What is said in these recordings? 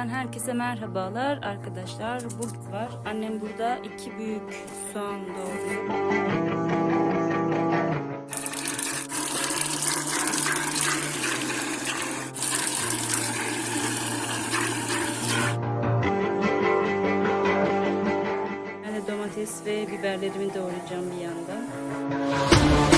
kanalımdan herkese merhabalar arkadaşlar. Bu var. Annem burada iki büyük soğan doğruyor. Ben de domates ve biberlerimi doğrayacağım bir yandan.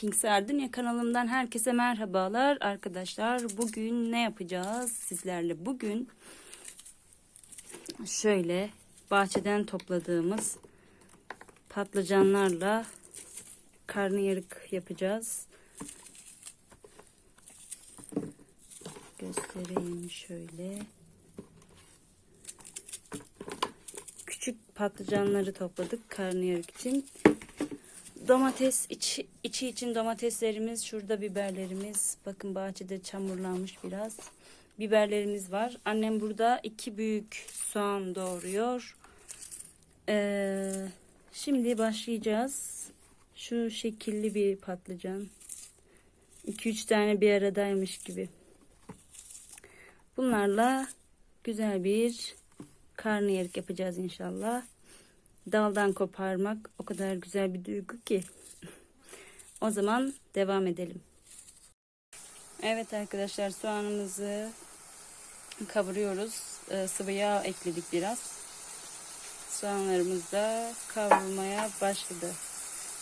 Pink Sardunya kanalımdan herkese merhabalar arkadaşlar. Bugün ne yapacağız sizlerle? Bugün şöyle bahçeden topladığımız patlıcanlarla karnıyarık yapacağız. Göstereyim şöyle. Küçük patlıcanları topladık karnıyarık için. Domates içi, içi için domateslerimiz, şurada biberlerimiz. Bakın bahçede çamurlanmış biraz. Biberlerimiz var. Annem burada iki büyük soğan doğruyor. Ee, şimdi başlayacağız. Şu şekilli bir patlıcan. 2-3 tane bir aradaymış gibi. Bunlarla güzel bir karnıyarık yapacağız inşallah. Daldan koparmak o kadar güzel bir duygu ki. O zaman devam edelim. Evet arkadaşlar soğanımızı kavuruyoruz. Ee, sıvı yağ ekledik biraz. Soğanlarımız da kavrulmaya başladı.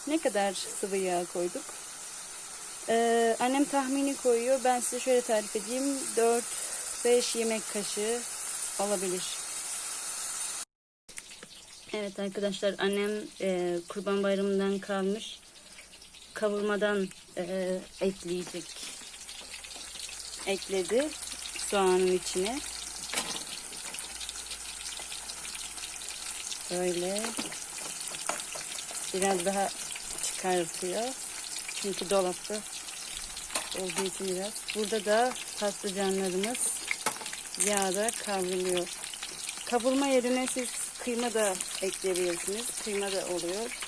Ne kadar sıvı yağ koyduk? Ee, annem tahmini koyuyor. Ben size şöyle tarif edeyim. 4-5 yemek kaşığı olabilir. Evet arkadaşlar annem e, kurban bayramından kalmış kavurmadan e, ekleyecek. Ekledi soğanın içine. Böyle biraz daha çıkartıyor. Çünkü dolapta olduğu için biraz. Burada da patlıcanlarımız yağda kavruluyor. Kavurma yerine siz kıyma da ekleyebilirsiniz. Kıyma da oluyor.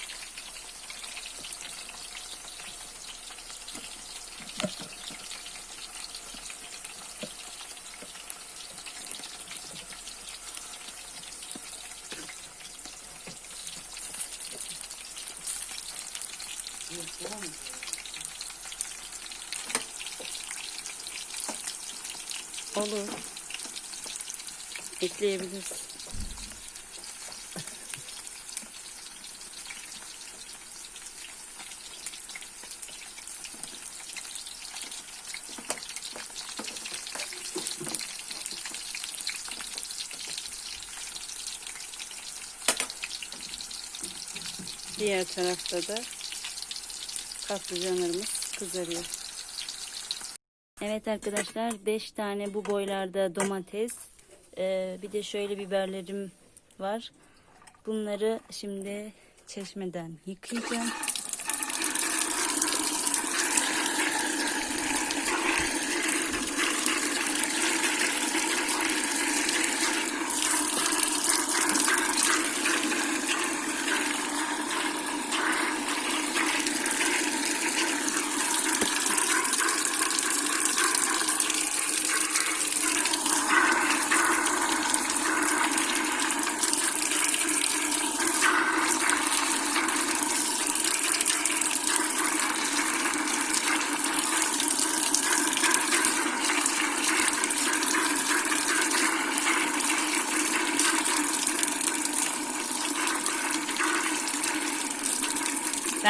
Olur. Ekleyebiliriz. Diğer tarafta da patlıcanlarımız kızarıyor. Evet arkadaşlar 5 tane bu boylarda domates ee, bir de şöyle biberlerim var. Bunları şimdi çeşmeden yıkayacağım.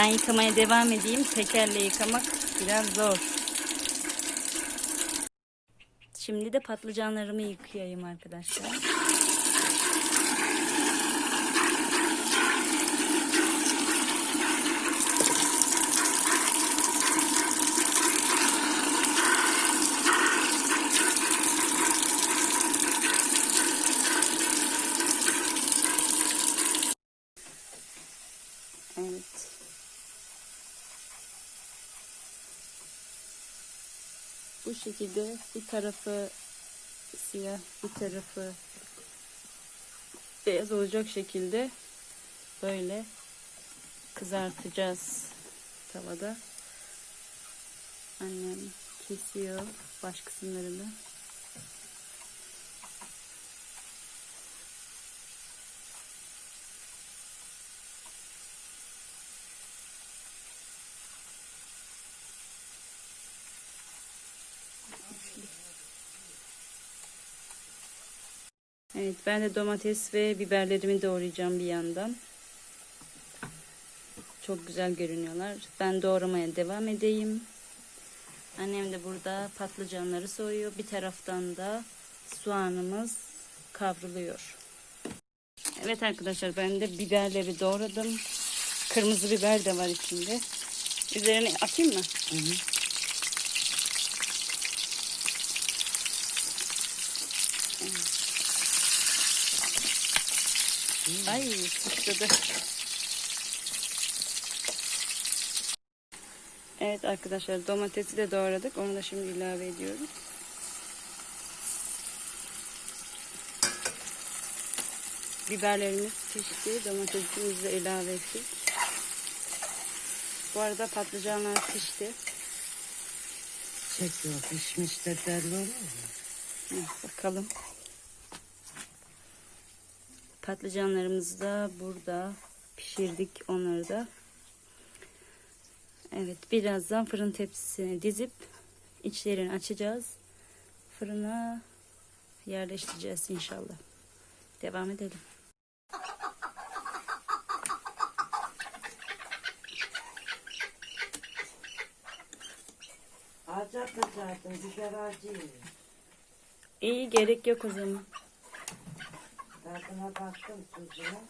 Ben yıkamaya devam edeyim. Tekerle yıkamak biraz zor. Şimdi de patlıcanlarımı yıkayayım arkadaşlar. Evet. Bu şekilde bir tarafı siyah, bir tarafı beyaz olacak şekilde böyle kızartacağız tavada. Annem kesiyor baş kısımlarını. Evet ben de domates ve biberlerimi doğrayacağım bir yandan. Çok güzel görünüyorlar. Ben doğramaya devam edeyim. Annem de burada patlıcanları soyuyor. Bir taraftan da soğanımız kavruluyor. Evet arkadaşlar ben de biberleri doğradım. Kırmızı biber de var içinde. Üzerine atayım mı? Ay sıçradı. Evet arkadaşlar domatesi de doğradık. Onu da şimdi ilave ediyoruz. Biberlerimiz pişti. Domatesimizi de ilave ettik. Bu arada patlıcanlar pişti. Çekiyor pişmiş de belli olur mu? Hı, Bakalım. Patlıcanlarımızı da burada pişirdik onları da. Evet birazdan fırın tepsisine dizip içlerini açacağız. Fırına yerleştireceğiz inşallah. Devam edelim. Atın zaten biber ağacı. İyi gerek yok o zaman. Tadına baktım tuzuna.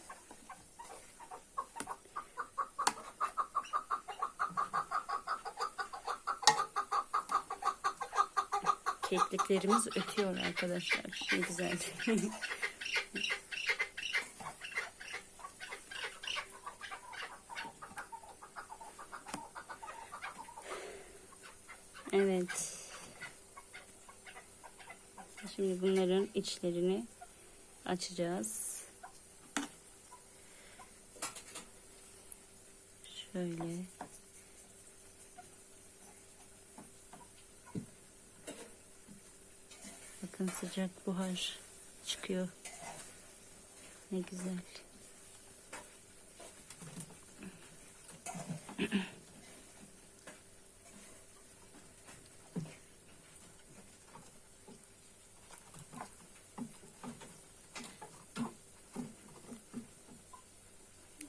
Kekliklerimiz ötüyor arkadaşlar. Ne güzel. evet. Şimdi bunların içlerini açacağız. Şöyle. Bakın sıcak buhar çıkıyor. Ne güzel.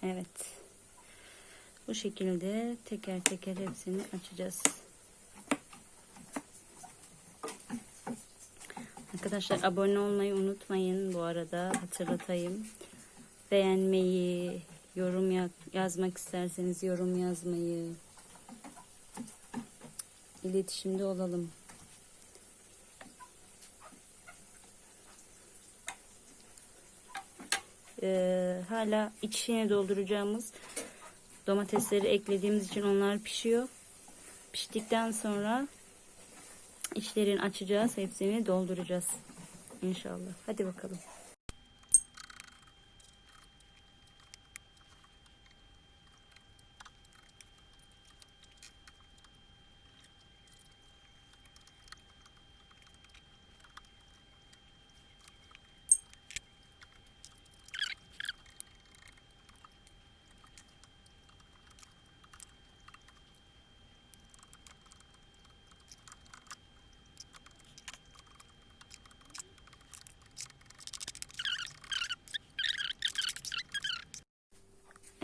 Evet. Bu şekilde teker teker hepsini açacağız. Arkadaşlar abone olmayı unutmayın bu arada hatırlatayım. Beğenmeyi, yorum ya- yazmak isterseniz yorum yazmayı, iletişimde olalım. Ee, hala içine dolduracağımız domatesleri eklediğimiz için onlar pişiyor. Piştikten sonra İçlerini açacağız. Hepsini dolduracağız. İnşallah. Hadi bakalım.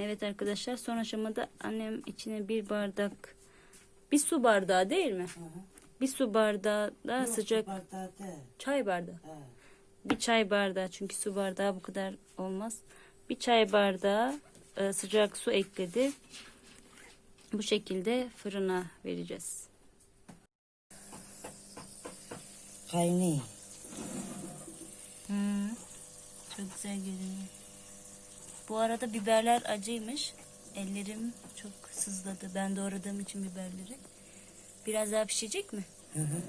Evet arkadaşlar son aşamada annem içine bir bardak bir su bardağı değil mi? Bir su bardağı da Yok, sıcak bardağı değil. çay bardağı. He. Bir çay bardağı çünkü su bardağı bu kadar olmaz. Bir çay bardağı e, sıcak su ekledi. Bu şekilde fırına vereceğiz. Kaynıyor. Çok güzel görünüyor. Bu arada biberler acıymış. Ellerim çok sızladı. Ben doğradığım için biberleri. Biraz daha pişecek mi? Hı hı.